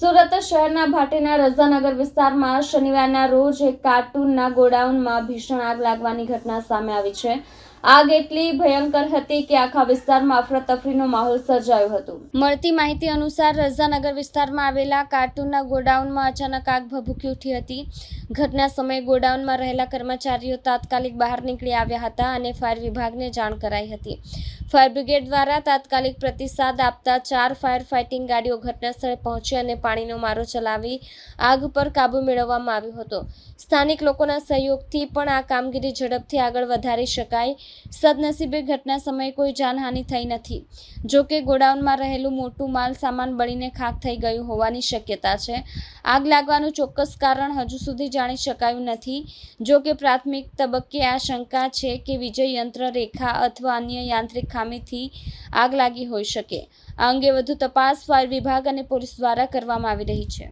સુરત શહેરના ભાટેના રઝાનગર વિસ્તારમાં શનિવારના રોજ એક કાર્ટૂનના ગોડાઉનમાં ભીષણ આગ લાગવાની ઘટના સામે આવી છે. આગ એટલી ભયંકર હતી કે આખા વિસ્તારમાં અફરાતફરીનો માહોલ સર્જાયો હતો. મળતી માહિતી અનુસાર રઝાનગર વિસ્તારમાં આવેલા કાર્ટૂનના ગોડાઉનમાં અચાનક આગ ભભૂકી ઉઠી હતી. ઘટના સમયે ગોડાઉનમાં રહેલા કર્મચારીઓ તાત્કાલિક બહાર નીકળી આવ્યા હતા અને ફાયર વિભાગને જાણ કરાઈ હતી. ફાયર બ્રિગેડ દ્વારા તાત્કાલિક પ્રતિસાદ આપતા ચાર ફાયર ફાઇટિંગ ગાડીઓ ઘટના સ્થળે પહોંચી અને પાણીનો મારો ચલાવી આગ પર કાબૂ મેળવવામાં આવ્યો હતો. સ્થાનિક લોકોના સહયોગથી પણ આ કામગીરી ઝડપથી આગળ વધારી શકાય સદનસીબે ઘટના સમયે કોઈ જાનહાનિ થઈ નથી. જો કે ગોડાઉનમાં રહેલું મોટું માલ સામાન બળીને ખાખ થઈ ગયું હોવાની શક્યતા છે. આગ લાગવાનું ચોક્કસ કારણ હજુ સુધી જાણી શકાયું નથી. જો કે પ્રાથમિક તબક્કે આ શંકા છે કે વિજય યંત્ર રેખા અથવા અન્ય યાંત્રિક ખામીથી આગ લાગી હોઈ શકે. આ અંગે વધુ તપાસ ફાયર વિભાગ અને પોલીસ દ્વારા કરવામાં આવી રહી છે.